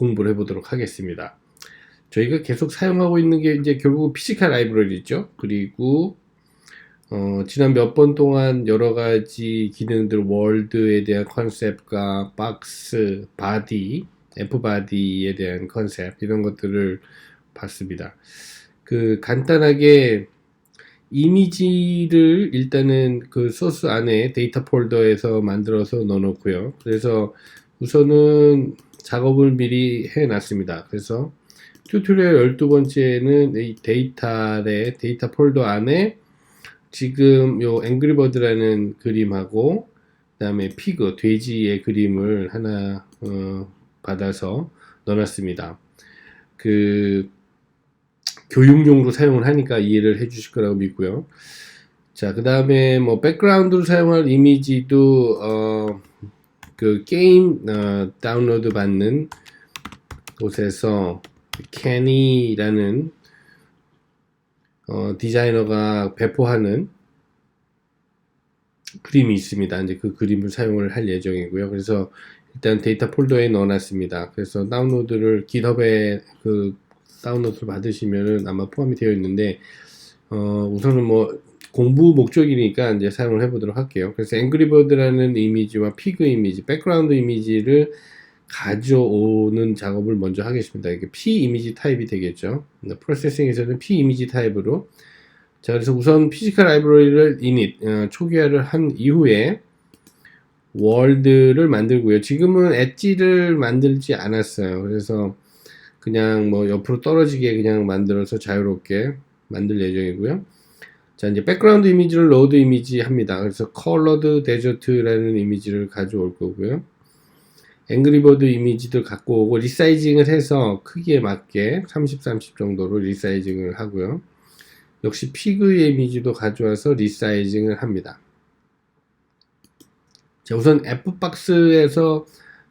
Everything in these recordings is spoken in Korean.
공부를 해보도록 하겠습니다. 저희가 계속 사용하고 있는 게 이제 결국 피지컬 라이브러리죠. 그리고 어, 지난 몇 번 동안 여러 가지 기능들, 월드에 대한 컨셉과 박스, 바디, F 바디에 대한 컨셉 이런 것들을 봤습니다. 그 간단하게 이미지를 일단은 그 소스 안에 데이터 폴더에서 만들어서 넣어놓고요. 그래서 우선은 작업을 미리 해놨습니다. 그래서 튜토리얼 12번째는 이 데이터의 데이터 폴더 안에 지금 요 앵그리버드라는 그림하고 그 다음에 피그 돼지의 그림을 하나 어, 받아서 넣어놨습니다. 그 교육용으로 사용을 하니까 이해를 해주실 거라고 믿고요. 자, 그 다음에 뭐 백그라운드로 사용할 이미지도 어, 그 게임 어, 다운로드 받는 곳에서 캐니라는 어, 디자이너가 배포하는 그림이 있습니다. 이제 그 그림을 사용을 할 예정이고요. 그래서 일단 데이터 폴더에 넣어놨습니다. 그래서 다운로드를 GitHub에 그 다운로드를 받으시면은 아마 포함이 되어 있는데 어, 우선은 뭐 공부 목적이니까 이제 사용을 해보도록 할게요. 그래서 앵그리버드라는 이미지와 피그 이미지, 백그라운드 이미지를 가져오는 작업을 먼저 하겠습니다. 이게 P 이미지 타입이 되겠죠. 프로세싱에서는 P 이미지 타입으로 자 그래서 우선 피지컬 라이브러리를 이닛 어, 초기화를 한 이후에 월드를 만들고요. 지금은 엣지를 만들지 않았어요. 그래서 그냥 뭐 옆으로 떨어지게 그냥 만들어서 자유롭게 만들 예정이고요. 자 이제 백그라운드 이미지를 로드 이미지 합니다. 그래서 컬러드 데저트라는 이미지를 가져올 거고요. 앵그리버드 이미지들 갖고 오고 리사이징을 해서 크기에 맞게 30, 30 정도로 리사이징을 하고요. 역시 피그 이미지도 가져와서 리사이징을 합니다. 자, 우선 F박스에서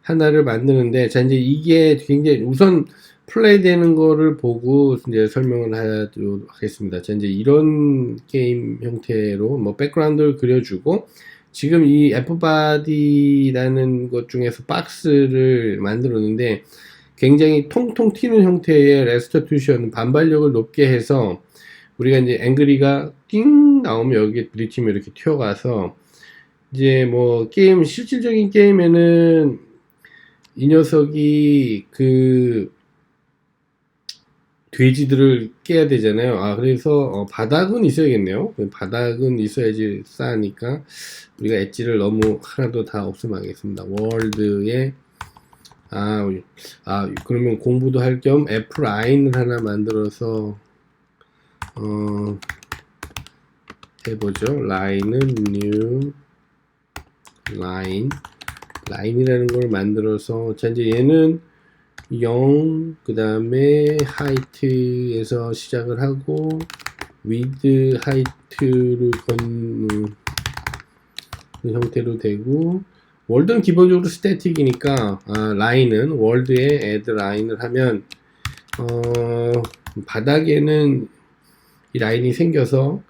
하나를 만드는데, 자, 이제 이게 굉장히 우선 플레이 되는 거를 보고 이제 설명을 하도록 하겠습니다. 자, 이제 이런 게임 형태로 뭐 백그라운드를 그려주고, 지금 이 F바디라는 것 중에서 박스를 만들었는데, 굉장히 통통 튀는 형태의 레스터투션 반발력을 높게 해서 우리가 이제 앵그리가 띵 나오면 여기에 부딪히면 이렇게 튀어가서 이제 뭐 게임 실질적인 게임에는 이 녀석이 그 돼지들을 깨야 되잖아요. 아 그래서 어, 바닥은 있어야겠네요. 바닥은 있어야지 싸니까 우리가 엣지를 너무 하나도 다 없으면 하겠습니다. 월드에 아, 아 그러면 공부도 할겸 F 라인을 하나 만들어서 어, 해보죠. 라인은 new 라인 라인이라는 걸 만들어서 자 이제 얘는 0, 그 다음에 하이트에서 시작을 하고 위드 하이트를 건 형태로 되고 월드는 기본적으로 스태틱이니까 아, 라인은 월드에 애드 라인을 하면 어, 바닥에는 이 라인이 생겨서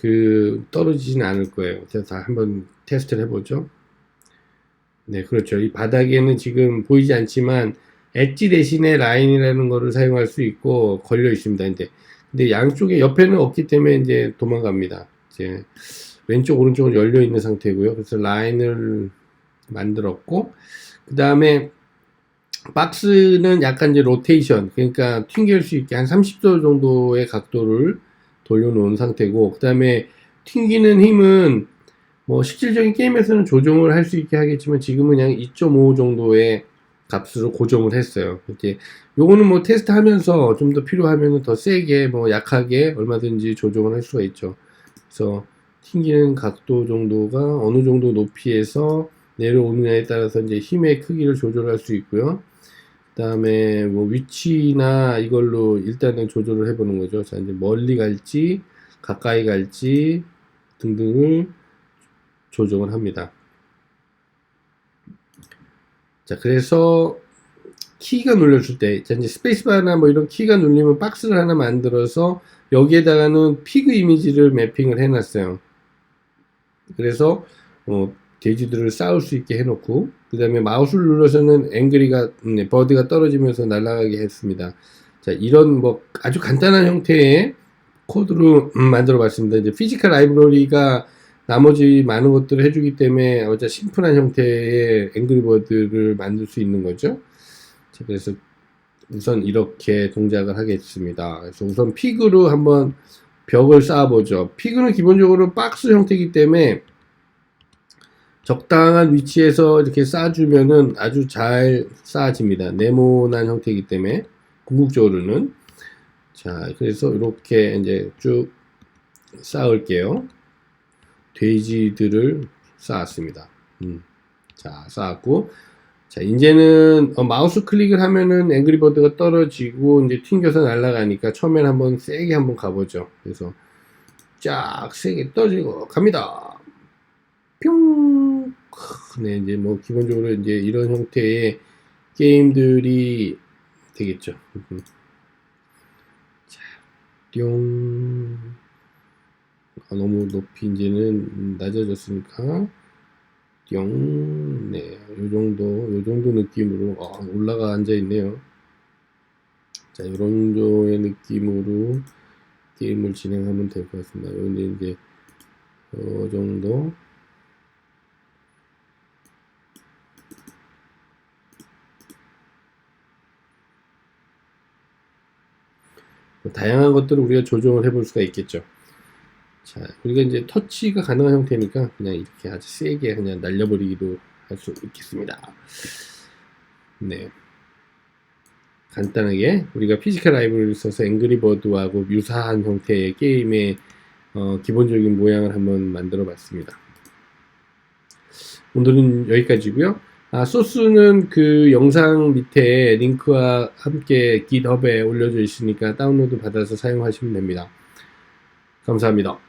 그 떨어지지는 않을 거예요. 그래서 한번 테스트를 해보죠. 네, 그렇죠. 이 바닥에는 지금 보이지 않지만 엣지 대신에 라인이라는 거를 사용할 수 있고 걸려 있습니다. 근데, 근데 양쪽에 옆에는 없기 때문에 이제 도망갑니다. 이제 왼쪽 오른쪽은 열려 있는 상태고요. 그래서 라인을 만들었고 그 다음에 박스는 약간 이제 로테이션 그러니까 튕길 수 있게 한 30도 정도의 각도를 돌려놓은 상태고 그 다음에 튕기는 힘은 뭐 실질적인 게임에서는 조정을 할 수 있게 하겠지만 지금은 그냥 2.5 정도의 값으로 고정을 했어요. 이렇게 요거는 뭐 테스트 하면서 좀 더 필요하면 더 세게 뭐 약하게 얼마든지 조정을 할 수가 있죠. 그래서 튕기는 각도 정도가 어느 정도 높이에서 내려오느냐에 따라서 이제 힘의 크기를 조절할 수 있고요. 그 다음에 뭐 위치나 이걸로 일단은 조절을 해보는 거죠. 자, 이제 멀리 갈지, 가까이 갈지 등등을 조정을 합니다. 자, 그래서 키가 눌려줄 때, 자, 이제 스페이스바나 뭐 이런 키가 눌리면 박스를 하나 만들어서 여기에다가는 피그 이미지를 매핑을 해놨어요. 그래서 어, 돼지들을 쌓을 수 있게 해놓고 그 다음에 마우스를 눌러서는 앵그리가 음, 버드가 떨어지면서 날아가게 했습니다. 자 이런 뭐 아주 간단한 형태의 코드로 음, 만들어 봤습니다. 이제 피지컬 라이브러리가 나머지 많은 것들을 해주기 때문에 어차 심플한 형태의 앵그리버드를 만들 수 있는 거죠. 자, 그래서 우선 이렇게 동작을 하겠습니다. 그래서 우선 픽으로 한번 벽을 쌓아보죠. 픽은 기본적으로 박스 형태이기 때문에 적당한 위치에서 이렇게 쌓아주면은 아주 잘 쌓아집니다. 네모난 형태이기 때문에 궁극적으로는 자 그래서 이렇게 이제 쭉 쌓을게요. 돼지들을 쌓았습니다. 음. 자 쌓았고 자 이제는 어, 마우스 클릭을 하면은 앵그리버드가 떨어지고 이제 튕겨서 날아가니까 처음엔 한번 세게 한번 가보죠. 그래서 쫙 세게 떨어지고 갑니다. 뿅. 크, 네, 이제 뭐 기본적으로 이제 이런 형태의 게임들이 되겠죠. 음. 자, 뿅. 아, 너무 높이 이제는 낮아졌으니까 뿅. 네, 요 정도, 요 정도 느낌으로 아, 올라가 앉아 있네요. 자, 요 정도의 느낌으로 게임을 진행하면 될 것 같습니다. 여기 이제 요 정도. 뭐 다양한 것들을 우리가 조정을 해볼 수가 있겠죠. 자, 우리가 이제 터치가 가능한 형태니까 그냥 이렇게 아주 세게 그냥 날려버리기도 할 수 있겠습니다. 네. 간단하게 우리가 피지컬 라이브를 써서 앵그리버드하고 유사한 형태의 게임의 어, 기본적인 모양을 한번 만들어 봤습니다. 오늘은 여기까지고요. 아, 소스는 그 영상 밑에 링크와 함께 GitHub에 올려져 있으니까 다운로드 받아서 사용하시면 됩니다. 감사합니다.